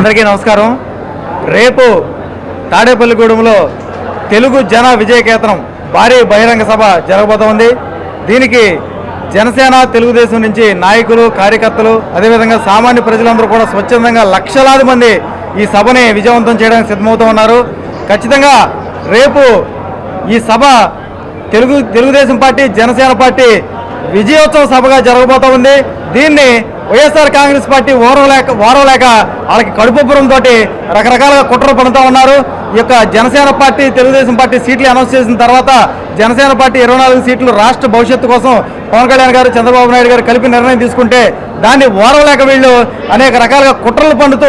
అందరికీ నమస్కారం. రేపు తాడేపల్లిగూడెంలో తెలుగు జన విజయకేతనం భారీ బహిరంగ సభ జరగబోతోంది. దీనికి జనసేన తెలుగుదేశం నుంచి నాయకులు కార్యకర్తలు అదేవిధంగా సామాన్య ప్రజలందరూ కూడా స్వచ్ఛందంగా లక్షలాది మంది ఈ సభని విజయవంతం చేయడానికి సిద్ధమవుతూ ఉన్నారు. ఖచ్చితంగా రేపు ఈ సభ తెలుగు తెలుగుదేశం పార్టీ జనసేన పార్టీ విజయోత్సవ సభగా జరగబోతోంది. దీన్ని వైఎస్ఆర్ కాంగ్రెస్ పార్టీ ఓరవలేక ఓరవలేక వాళ్ళకి కడుపుబ్బరంతో రకరకాలుగా కుట్రలు పడుతూ ఉన్నారు. ఈ యొక్క జనసేన పార్టీ తెలుగుదేశం పార్టీ సీట్లు అనౌన్స్ చేసిన తర్వాత జనసేన పార్టీ ఇరవై నాలుగు సీట్లు రాష్ట్ర భవిష్యత్తు కోసం పవన్ కళ్యాణ్ గారు చంద్రబాబు నాయుడు గారు కలిపి నిర్ణయం తీసుకుంటే దాన్ని ఓరవలేక వీళ్ళు అనేక రకాలుగా కుట్రలు పండుతూ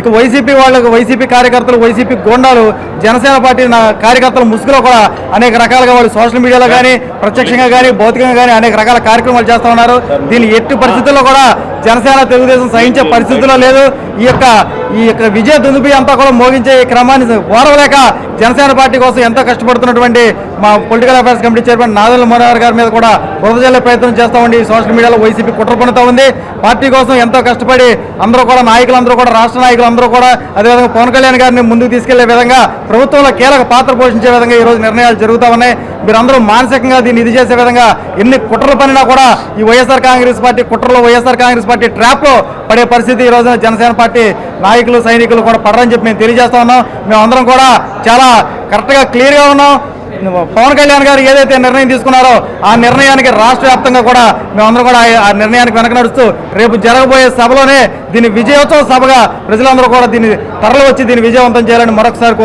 ఇక వైసీపీ వాళ్ళకు వైసీపీ కార్యకర్తలు వైసీపీ గోండాలు జనసేన పార్టీ కార్యకర్తల ముసుగులో కూడా అనేక రకాలుగా వాళ్ళు సోషల్ మీడియాలో కానీ ప్రత్యక్షంగా కానీ భౌతికంగా కానీ అనేక రకాల కార్యక్రమాలు చేస్తూ ఉన్నారు. దీన్ని ఎట్టి పరిస్థితుల్లో కూడా జనసేన తెలుగుదేశం సహించే పరిస్థితుల్లో లేదు. ఈ యొక్క ఈ యొక్క విజయ దుందుబి అంతా కూడా మోగించే ఈ క్రమాన్ని ఓరవలేక జనసేన పార్టీ కోసం ఎంతో కష్టపడుతున్నటువంటి మా political affairs committee chairman Nadendla Manohar గారి మీద కూడా బురదజల్లే ప్రయత్నం చేస్తా ఉండి సోషల్ మీడియాలో వైసీపీ కుట్ర పడుతూ ఉంది. పార్టీ కోసం ఎంతో కష్టపడి అందరూ కూడా నాయకులందరూ కూడా రాష్ట్ర నాయకులందరూ కూడా అదేవిధంగా పవన్ కళ్యాణ్ గారిని ముందుకు తీసుకెళ్ళే విధంగా ప్రభుత్వంలో కీలక పాత్ర పోషించే విధంగా ఈరోజు నిర్ణయాలు జరుగుతూ ఉన్నాయి. మీరందరూ మానసికంగా దీన్ని ఇది చేసే విధంగా ఎన్ని కుట్రలు పనినా కూడా ఈ వైఎస్ఆర్ కాంగ్రెస్ పార్టీ కుట్రలో వైఎస్ఆర్ కాంగ్రెస్ పార్టీ ట్రాప్ పడే పరిస్థితి ఈ రోజున జనసేన పార్టీ నాయకులు సైనికులు కూడా పడరని చెప్పి మేము తెలియజేస్తా ఉన్నాం. మేమందరం కూడా చాలా కరెక్ట్గా క్లియర్గా ఉన్నాం. పవన్ కళ్యాణ్ గారు ఏదైతే నిర్ణయం తీసుకున్నారో ఆ నిర్ణయానికి రాష్ట్ర వ్యాప్తంగా కూడా మేమందరం కూడా ఆ- నిర్ణయానికి వెనక నడుస్తూ రేపు జరగబోయే సభలోనే దీన్ని విజయోత్సవ సభగా ప్రజలందరూ కూడా దీన్ని తరలి వచ్చి దీన్ని విజయవంతం చేయాలని మరొకసారి